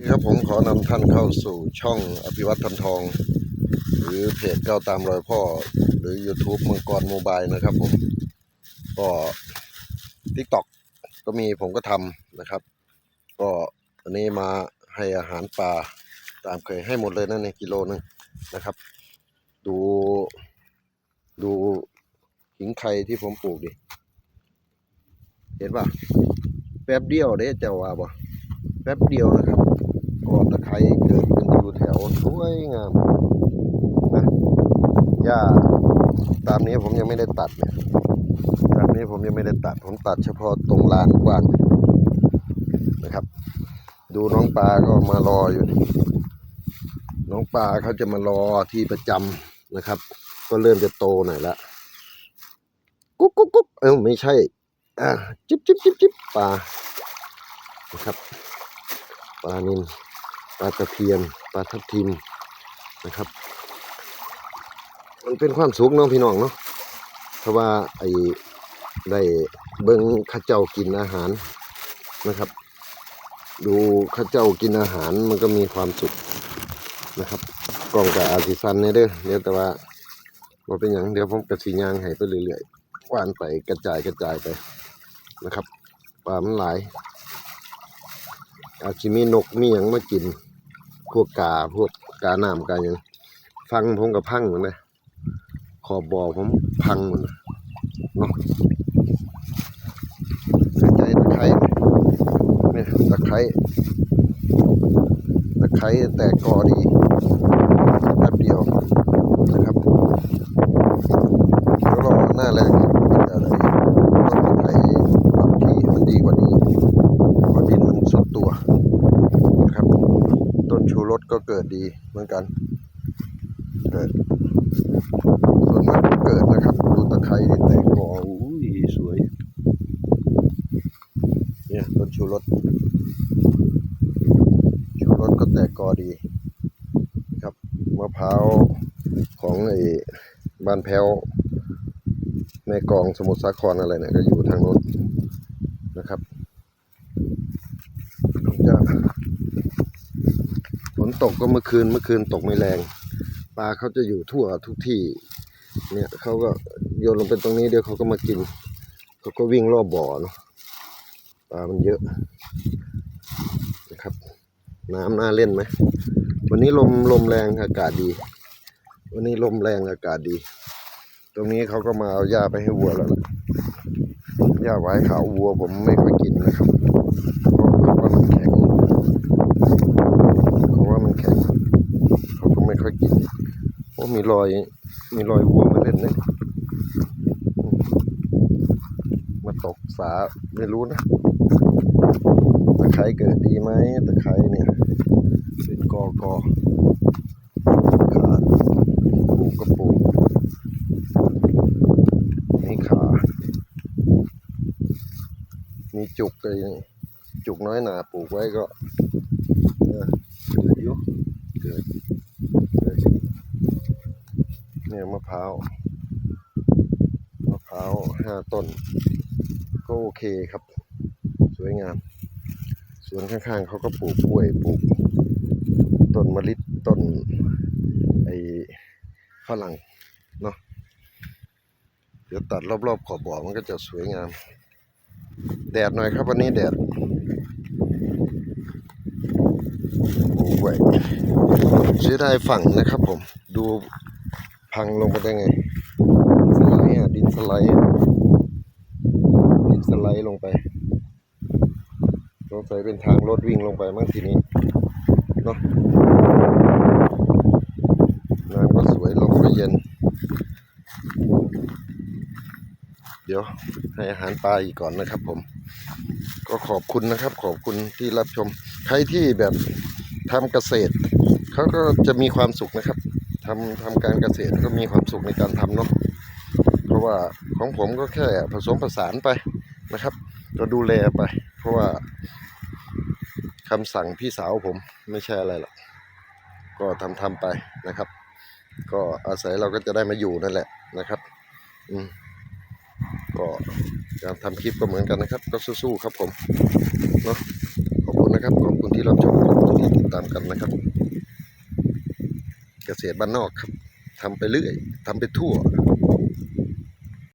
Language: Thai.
นี่ครับผมขอนำท่านเข้าสู่ช่องอภิวัตทันทอง หรือเพจก้าวตามรอยพ่อ หรือ YouTube มังกรโมบายนะครับผม ก็ TikTok ก็มีผมก็ทำนะครับ ก็อันนี้มาให้อาหารปลาตามเคยให้หมดเลยนะในกิโลหนึงนะครับ ดูดูหิงไข่ที่ผมปลูกดิ เห็นป่ะ แป๊บเดียวเด้เจ้าว่าบ่แป๊บเดียวนะครับ กอตะไคร้เกิดเป็นอยู่แถวสวยงามนะหญ้าตามนี้ผมยังไม่ได้ตัดเนี่ยตามนี้ผมยังไม่ได้ตัด ผมตัดเฉพาะตรงลานกว้างนะครับ ดูน้องปลาก็มารออยู่ น้องปลาเขาจะมารอที่ประจำนะครับ ก็เริ่มจะโตหน่อยละกุ๊กกุ๊กกุ๊กเอ้าไม่ใช่อ่าจิบจิบจิบจิบปลานะครับปลานิน ปลาตะเพียนปลาทับทิมนะครับ มันเป็นความสุขเน้องพี่น้องเนาะเพราะว่าไอ้ได้เบิ้งข้าเจ้ากินอาหารนะครับ ดูข้าเจ้ากินอาหารมันก็มีความสุขนะครับกล้องกับอาซิซันเนี่ยเด้อเดี๋ยวแต่ว่าว่าเป็นอย่างเดี๋ยวผมกระสียางให้ไปเรื่อยๆกวานไปกระจายกระจายไปนะครับปลามันหลายอาจจะมีนกมีอย่างมากิน พวกกาพวกกาน้ำกาอย่างฟังผมกับพังเหมดเลยขอบบ่อผมพังเหมดเลยเนาะใส่ใจตะไคร้เนี่ยตะไคร้ตะไคร้แตกกอดีแป๊บเดียวนะครับแล้วก็หน้าแรงมันจะได้ต้นไทยปรับที่มันดีกว่านี้เพราะดินมันสุดตัวนะครับ ต้นชูรส ก็เกิดดีเหมือนกัน เกิดส่วนมากเกิดนะครับ ดูตะไคร้ที่แตกกออุ้ยสวย เนี่ยต้นชูรสชูรสก็แตกกอดี ครับมะพร้าวของไอ้บ้านแพ้วแม่กองสมุทรสาครอะไรเนี่ยก็อยู่ทางโน้นนะครับจะ นตกก็เมื่อคืนเมื่อคืนตกไม่แรง ปลาเขาจะอยู่ทั่วทุกที่ เนี่ยเขาก็โยนลงไปตรงนี้เดี๋ยวเขาก็มากินเขาก็วิ่งรอบบ่อเนาะปลามันเยอะนะครับ น้ำน่าเล่นไหมวันนี้ลมลมแรงอากาศดี วันนี้ลมแรงอากาศดี ตรงนี้เขาก็มาเอาหญ้าไปให้วัวแล้วล่ะหญ้าไว้ขาววัวผมไม่ค่อยกินนะครับเพราะว่ามันแข็งเขาว่ามันแข็งเขา ก็กินโอ้มีรอย มีรอยวัวมาเล่นเนี่ยมาตกสาไม่รู้นะตะไคร้เกิดดีไหมตะไคร้เนี่ยเป็นกอกอขาดปูกก็ปลูกมีขา มีจุกเลยจุกน้อยหนาปลูกไว้ก็เออเกิดอยู่เกิดเกิด เนี่ยมะพร้าวมะพร้าวห้าต้น ก็โอเคครับ สวยงามสวนข้างๆเขาก็ปลูกกล้วยปลูก ต้นมะลิต้นไอ้ฝรั่งเนาะเดี๋ยวตัดรอบๆขอบบ่อมันก็จะสวยงาม แดดหน่อยครับวันนี้แดดโอ้ยเสียดายฝั่งนะครับผมดู พังลงไปได้ไง สไลด์อะ ดินสไลด์อะดินสไลด์ลงไปสงสัยเป็นทางรถวิ่งลงไปมั้งทีนี้เนาะน้ำก็สวยลมก็เย็น เดี๋ยวให้อาหารปลาอีกก่อนนะครับผม ก็ขอบคุณนะครับ ขอบคุณที่รับชม ใครที่แบบทำเกษตร เขาก็จะมีความสุขนะครับ ทำทำการเกษตรก็มีความสุขในการทำเนาะเพราะว่าของผมก็แค่ผสมผสานไปนะครับก็ดูแลไป เพราะว่าคำสั่งพี่สาวผมไม่ใช่อะไรหรอกก็ทำทำไปนะครับ ก็อาศัยเราก็จะได้มาอยู่นั่นแหละนะครับอืมก็การทำคลิปก็เหมือนกันนะครับ ก็สู้ๆครับผมเนาะขอบคุณนะครับขอบคุณที่รับชมที่ติดตามกันนะครับ เกษตรบ้านนอกครับทำไปเรื่อยทำไปทั่ว